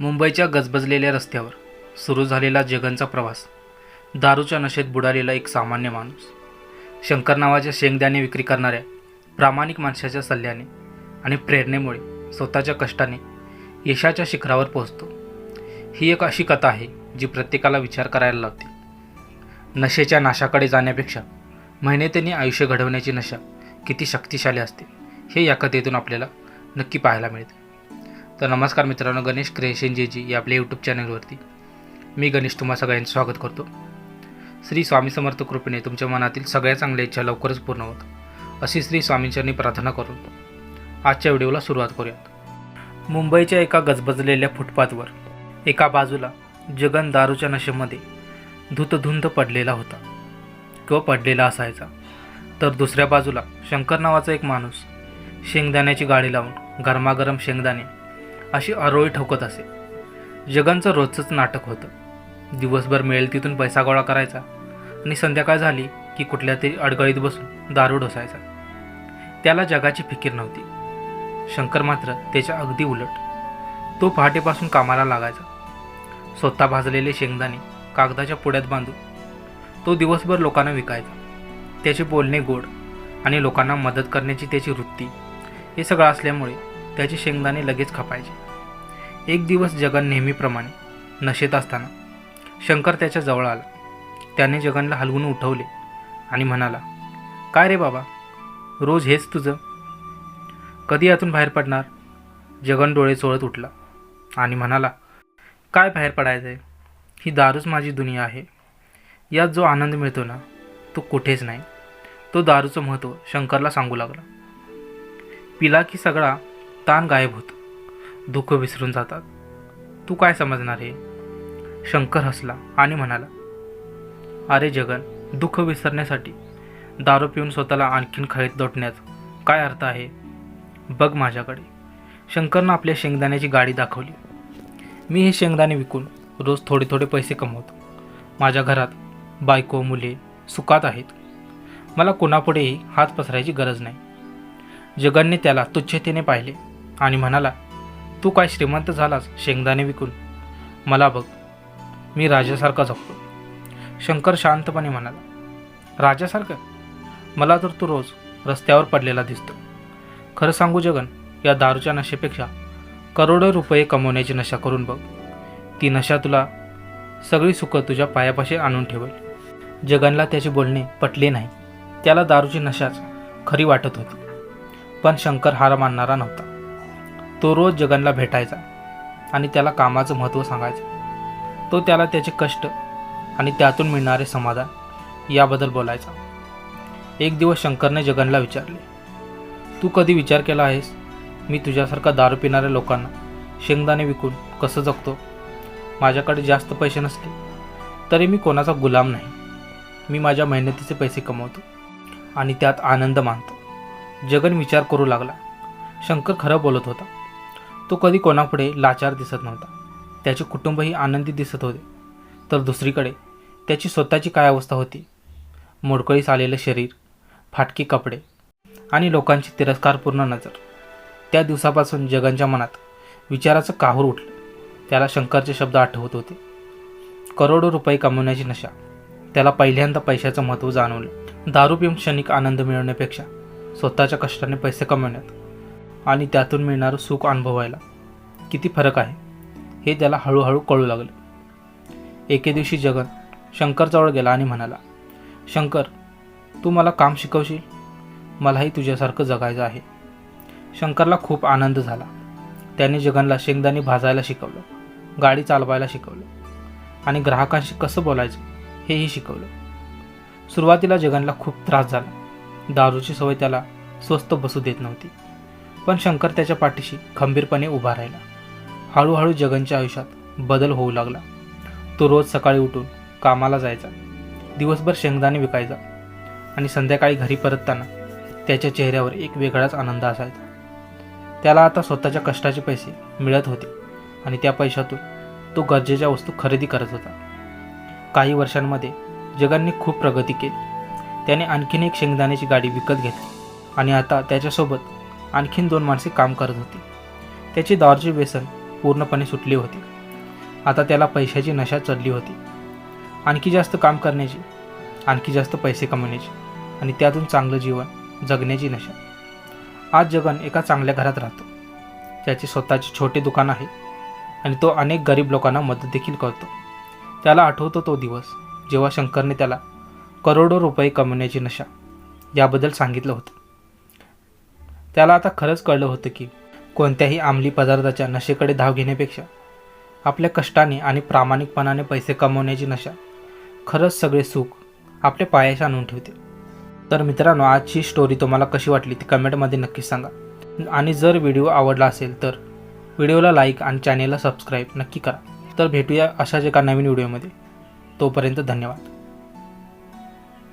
मुंबईच्या गजबजलेल्या रस्त्यावर सुरू झालेला जगनचा प्रवास दारूच्या नशेत बुडालेला एक सामान्य माणूस शंकर नावाच्या शेंगदाणे विक्री करणाऱ्या प्रामाणिक माणसाच्या सल्ल्याने आणि प्रेरणेमुळे स्वतःच्या कष्टाने यशाच्या शिखरावर पोहोचतो. ही एक अशी कथा आहे जी प्रत्येकाला विचार करायला लावते. नशेच्या नाशाकडे जाण्यापेक्षा मेहनतीने आयुष्य घडवण्याची नशा किती शक्तिशाली असते हे या कथेतून आपल्याला नक्की पाहायला मिळते. तर नमस्कार मित्रांनो गणेश क्रिएशन या आपल्या यूट्यूब चॅनलवरती मी गणेश तुम्हा सगळ्यांचं स्वागत करतो. श्री स्वामी समर्थ कृपेने तुमच्या मनातील सगळ्या चांगल्या इच्छा लवकरच पूर्ण होत. अशी श्री स्वामींचरणी प्रार्थना करून आजच्या व्हिडिओला सुरुवात करूयात. मुंबईच्या एका गजबजलेल्या फुटपाथवर एका बाजूला जगन दारूच्या नशेमध्ये धुतधुंद पडलेला होता. किंवा पडलेला असायचा. तर दुसऱ्या बाजूला शंकर नावाचा एक माणूस शेंगदाण्याची गाडी लावून गरमागरम शेंगदाणे अशी अरोळी ठोकत असे. जगांचं रोजचंच नाटक होतं. दिवसभर मिळेल तिथून पैसा गोळा करायचा आणि संध्याकाळ झाली की कुठल्या तरी अडगळीत बसून दारू ढोसायचा. त्याला जगाची फिकीर नव्हती. शंकर मात्र त्याच्या अगदी उलट. तो पहाटेपासून कामाला लागायचा. स्वतः भाजलेले शेंगदाणे कागदाच्या पुड्यात बांधून तो दिवसभर लोकांना विकायचा. त्याचे बोलणे गोड आणि लोकांना मदत करण्याची त्याची वृत्ती हे सगळं असल्यामुळे त्याचे शेंगदाणे लगेच खपायचे. एक दिवस जगन नेहमीप्रमाणे नशेत असताना शंकर त्याच्याजवळ आला. त्याने जगनला हलवून उठवले आणि म्हणाला काय रे बाबा? रोज हेच तुझं? कधी यातून बाहेर पडणार? जगन डोळे चोळत उठला आणि म्हणाला काय बाहेर पडायचं आहे ही दारूच माझी दुनिया आहे. यात जो आनंद मिळतो ना तो कुठेच नाही. तो दारूचं महत्त्व शंकरला सांगू लागला. पिला की सगळा ताण गायब होतो. दुःख विसरून जातात. तू काय समजणार हे? शंकर हसला आणि म्हणाला अरे जगन दुःख विसरण्यासाठी दारू पिऊन स्वतःला आणखीन खळीत लोटण्याचा काय अर्थ आहे? बघ माझ्याकडे. शंकरनं आपल्या शेंगदाण्याची गाडी दाखवली. मी हे शेंगदाणे विकून रोज थोडे थोडे पैसे कमवतो. माझ्या घरात बायको मुले सुखात आहेत. मला कोणापुढेही हात पसरायची गरज नाही. जगनने त्याला तुच्छतेने पाहिले आणि म्हणाला तू काय श्रीमंत झालास शेंगदाणे विकून? मला बघ मी राजासारखा जगतो. शंकर शांतपणे म्हणाला राजासारखं? मला तर तू रोज रस्त्यावर पडलेला दिसतो. खरं सांगू जगन या दारूच्या नशेपेक्षा करोडो रुपये कमवण्याची नशा करून बघ. ती नशा तुला सगळी सुखं तुझ्या पायापाशी आणून ठेवेल. जगनला त्याचे बोलणे पटले नाही. त्याला दारूची नशाच खरी वाटत होती. पण शंकर हार मानणारा नव्हता. तो रोज जगनला भेटायचा आणि त्याला कामाचं महत्त्व सांगायचं. तो त्याला त्याचे कष्ट आणि त्यातून मिळणारे समाधान याबद्दल बोलायचा. एक दिवस शंकरने जगनला विचारले तू कधी विचार केला आहेस? मी तुझ्यासारखा दारू पिणाऱ्या लोकांना शेंगदाणे विकून कसं जगतो? माझ्याकडे जास्त पैसे नसले तरी मी कोणाचा गुलाम नाही. मी माझ्या मेहनतीचे पैसे कमवतो आणि त्यात आनंद मानतो. जगन विचार करू लागला. शंकर खरं बोलत होता. तो कधी कोणापुढे लाचार दिसत नव्हता. त्याचे कुटुंबही आनंदी दिसत होते. तर दुसरीकडे त्याची स्वतःची काय अवस्था होती? मोडकळीस आलेलं शरीर फाटकी कपडे आणि लोकांची तिरस्कारपूर्ण नजर. त्या दिवसापासून जगनच्या मनात विचाराचं काहूर उठलं. त्याला शंकरचे शब्द आठवत होते. करोडो रुपये कमवण्याची नशा. त्याला पहिल्यांदा पैशाचं महत्त्व जाणवलं. दारू पिऊन क्षणिक आनंद मिळवण्यापेक्षा स्वतःच्या कष्टाने पैसे कमवण्यात आणि त्यातून मिळणारं सुख अनुभवायला किती फरक आहे हे त्याला हळूहळू कळू लागलं. एके दिवशी जगन शंकरजवळ गेला आणि म्हणाला शंकर तू मला काम शिकवशील? मलाही तुझ्यासारखं जगायचं आहे. शंकरला खूप आनंद झाला. त्याने जगनला शेंगदाणे भाजायला शिकवलं गाडी चालवायला शिकवलं आणि ग्राहकांशी कसं बोलायचं हेही शिकवलं. सुरुवातीला जगनला खूप त्रास झाला. दारूची सवय त्याला स्वस्त बसू देत नव्हती. पण शंकर त्याच्या पाठीशी खंबीरपणे उभा राहिला. हळूहळू जगनच्या आयुष्यात बदल होऊ लागला. तो रोज सकाळी उठून कामाला जायचा. दिवसभर शेंगदाणे विकायचा. आणि संध्याकाळी घरी परतताना त्याच्या चेहऱ्यावर एक वेगळाच आनंद असायचा. त्याला आता स्वतःच्या कष्टाचे पैसे मिळत होते आणि त्या पैशातून तो गरजेच्या वस्तू खरेदी करत होता. काही वर्षांमध्ये जगांनी खूप प्रगती केली. त्याने आणखीन एक शेंगदाण्याची गाडी विकत घेतली आणि आता त्याच्यासोबत आणखीन दोन माणसे काम करत होती. त्याची दारूचे व्यसन पूर्णपणे सुटली होती. आता त्याला पैशाची नशा चढली होती. आणखी जास्त काम करण्याची आणखी जास्त पैसे कमवण्याची आणि त्यातून चांगलं जीवन जगण्याची नशा. आज जगन एका चांगल्या घरात राहतो. त्याचे स्वतःचे छोटे दुकान आहे आणि तो अनेक गरीब लोकांना मदत देखील करतो. त्याला आठवतो तो दिवस जेव्हा शंकरने त्याला करोडो रुपये कमवण्याची नशा याबद्दल सांगितलं होतं. त्याला आता खरंच कळलं होतं की कोणत्याही आमली पदार्थाच्या नशेकडे धाव घेण्यापेक्षा आपल्या कष्टाने आणि प्रामाणिकपणाने पैसे कमवण्याची नशा खरंच सगळे सुख आपल्या पायाशी आणून ठेवते. तर मित्रांनो आजची स्टोरी तुम्हाला कशी वाटली ती कमेंटमध्ये नक्कीच सांगा. आणि जर व्हिडिओ आवडला असेल तर व्हिडिओला लाईक आणि चॅनेलला सबस्क्राईब नक्की करा. तर भेटूया अशाच एका नवीन व्हिडिओमध्ये तोपर्यंत धन्यवाद.